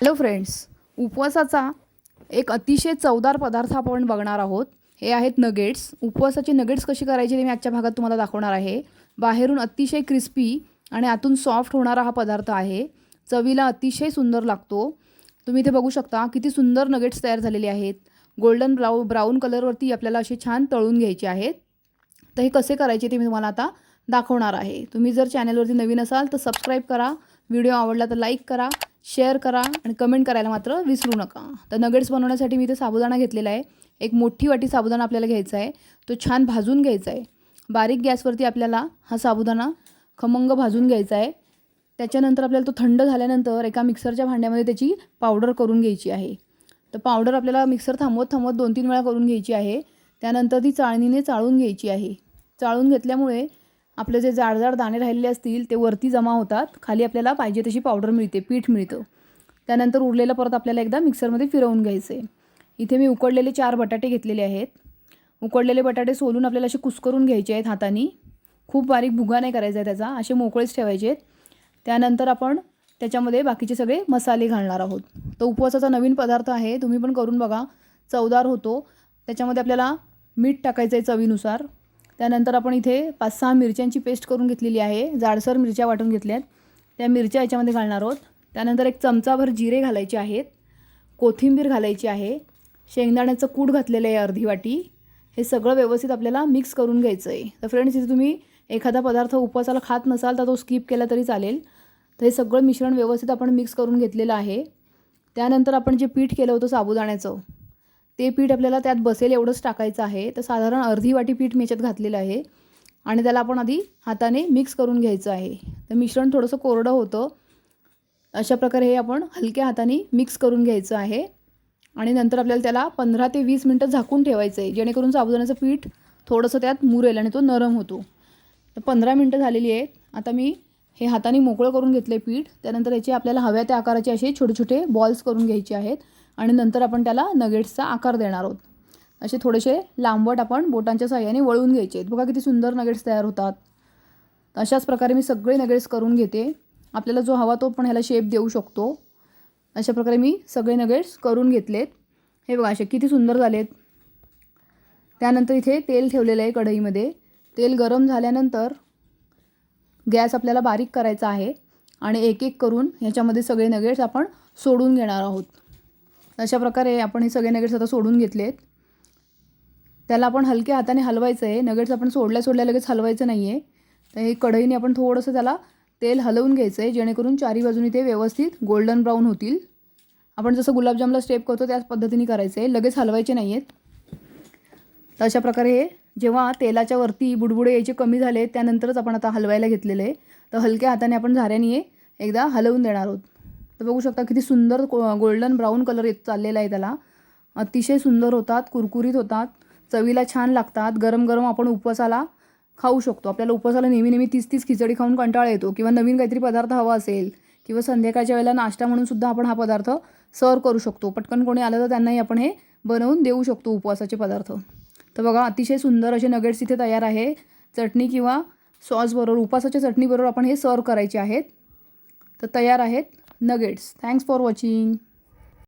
Hello friends उपवासाचा एक अतिशय चवदार पदार्थ आपण बघणार आहोत. हे आहेत नगेट्स उपवासाचे नगेट्स कशी करायची ते मी आजच्या भागात तुम्हाला दाखवणार आहे. बाहेरून अतिशय क्रिस्पी आणि आतून सॉफ्ट होणारा हा पदार्थ आहे. चवीला अतिशय सुंदर लागतो. तुम्ही इथे बघू शकता किती सुंदर नगेट्स तयार झालेले आहेत. गोल्डन ब्राऊ ब्राऊन कलरवरती आपल्याला असे छान तळून घ्यायचे आहेत. तर हे कसे करायचे ते मी तुम्हाला आता दाखवणार आहे. तुम्ही जर चॅनलवरती नवीन असाल तर सबस्क्राईब करा. व्हिडिओ आवडला तर लाईक करा. शेअर करा आणि कमेंट करायला मात्र विसरू नका. तर नगेट्स बनवण्यासाठी मी इथे साबुदाणा घेतलेला आहे. एक मोठी वाटी साबुदाणा आपल्याला घ्यायचा आहे. तो छान भाजून घ्यायचा आहे. बारीक गॅसवरती आपल्याला हा साबुदाणा खमंग भाजून घ्यायचा आहे. त्याच्यानंतर आपल्याला तो थंड झाल्यानंतर एका मिक्सरच्या भांड्यामध्ये त्याची पावडर करून घ्यायची आहे. तर पावडर आपल्याला मिक्सर थांबवत थांबवत दोन तीन वेळा करून घ्यायची आहे. त्यानंतर ती चाळणीने चाळून घ्यायची आहे. चाळून घेतल्यामुळे आपले जे जाडजाड दाणे राहिलेले असतील ते वरती जमा होतात. खाली आपल्याला पाहिजे तशी पावडर मिळते पीठ मिळतं. त्यानंतर उरलेलं परत आपल्याला एकदा मिक्सरमध्ये फिरवून घ्यायचं आहे इथे मी उकडलेले चार बटाटे घेतलेले आहेत. उकडलेले बटाटे सोलून आपल्याला असे कुस्करून घ्यायचे आहेत हाताने. खूप बारीक भुगा नाही करायचा आहे त्याचा असे मोकळेच ठेवायचे आहेत. त्यानंतर आपण त्याच्यामध्ये बाकीचे सगळे मसाले घालणार आहोत. तो उपवासाचा नवीन पदार्थ आहे तुम्ही पण करून बघा. चवदार होतो. त्याच्यामध्ये आपल्याला मीठ टाकायचं आहे चवीनुसार. त्यानंतर आपण इथे पाच सहा मिरच्यांची पेस्ट करून घेतलेली आहे. जाडसर मिरच्या वाटून घेतल्यात. त्या मिरच्या याच्यामध्ये घालणार आहोत. त्यानंतर एक चमचाभर जिरे घालायचे आहेत. कोथिंबीर घालायची आहे. शेंगदाण्याचं कूट घातलेलं आहे अर्धी वाटी. हे सगळं व्यवस्थित आपल्याला मिक्स करून घ्यायचं आहे तर फ्रेंड्स इथे तुम्ही एखादा पदार्थ उपवासाला खात नसाल तर तो स्किप केला तरी चालेल. तर हे सगळं मिश्रण व्यवस्थित आपण मिक्स करून घेतलेलं आहे. त्यानंतर आपण जे पीठ केलं होतं साबुदाण्याचं ते पीठ आपल्याला त्यात बसेल एवढंच टाकायचं आहे. तर साधारण अर्धी वाटी पीठ मी याच्यात घातलेलं आहे. आणि त्याला आपण आधी हाताने मिक्स करून घ्यायचं आहे. तर मिश्रण थोडंसं कोरडं होतं. अशा प्रकारे हे आपण हलक्या हाताने मिक्स करून घ्यायचं आहे. आणि नंतर आपल्याला त्याला पंधरा ते वीस मिनटं झाकून ठेवायचं आहे. जेणेकरून साबुदाण्याचं पीठ थोडंसं त्यात मुरेल आणि तो नरम होतो. तर पंधरा मिनटं झालेली आहेत. आता मी हे हाताने मोकळं करून घेतलं आहे पीठ. त्यानंतर याचे आपल्याला हव्या त्या आकाराचे असे छोटे छोटे बॉल्स करून घ्यायचे आहेत. आणि नंतर आपण त्याला नगेट्सचा आकार देणार आहोत. असे थोडेसे लांबवट आपण बोटांच्या साह्याने वळून घ्यायचे आहेत. बघा किती सुंदर नगेट्स तयार होतात. अशाच प्रकारे मी सगळे नगेट्स करून घेते. आपल्याला जो हवा तो पण ह्याला शेप देऊ शकतो. अशा प्रकारे मी सगळे नगेट्स करून घेतलेत. हे बघा असे किती सुंदर झालेत. त्यानंतर इथे तेल ठेवलेलं आहे कढईमध्ये. तेल गरम झाल्यानंतर गॅस आपल्याला बारीक करायचा आहे. आणि एक एक करून ह्याच्यामध्ये सगळे नगेट्स आपण सोडून घेणार आहोत. अशा प्रकारे आपण हे सगळे नगेट्स आता सोडून घेतले आहेत त्याला आपण हलक्या हाताने हलवायचं आहे नगेट्स आपण सोडल्या सोडल्या लगेच हलवायचं नाही आहे तर हे कढईने आपण थोडंसं त्याला तेल हलवून घ्यायचं आहे जेणेकरून चारी बाजूनी ते व्यवस्थित गोल्डन ब्राऊन होतील. आपण जसं गुलाबजामला स्टेप करतो त्याच पद्धतीने करायचं आहे लगेच हलवायचे नाही आहेत तर अशा प्रकारे हे जेव्हा तेलाच्या वरती बुडबुडे यायचे कमी झाले त्यानंतरच आपण आता हलवायला घेतलेले आहे. तर हलक्या हाताने आपण झाऱ्याने एकदा हलवून देणार आहोत. तर बघू शकता किती सुंदर गोल्डन ब्राऊन कलर येत चाललेला आहे त्याला. अतिशय सुंदर होतात कुरकुरीत होतात चवीला छान लागतात गरम गरम आपण उपवासाला खाऊ शकतो. आपल्याला उपवासाला नेहमी नेहमी तीस तीस खिचडी खाऊन कंटाळा येतो किंवा नवीन काहीतरी पदार्थ हवा असेल किंवा संध्याकाळच्या वेळेला नाश्ता म्हणून सुद्धा आपण हा पदार्थ सर्व करू शकतो. पटकन कोणी आलं तर त्यांनाही आपण हे बनवून देऊ शकतो उपवासाचे पदार्थ. तर बघा अतिशय सुंदर असे नगेट्स इथे तयार आहे. चटणी किंवा सॉसबरोबर उपवासाच्या चटणीबरोबर आपण हे सर्व करायचे आहेत. तर तयार आहेत. nuggets. Thanks for watching.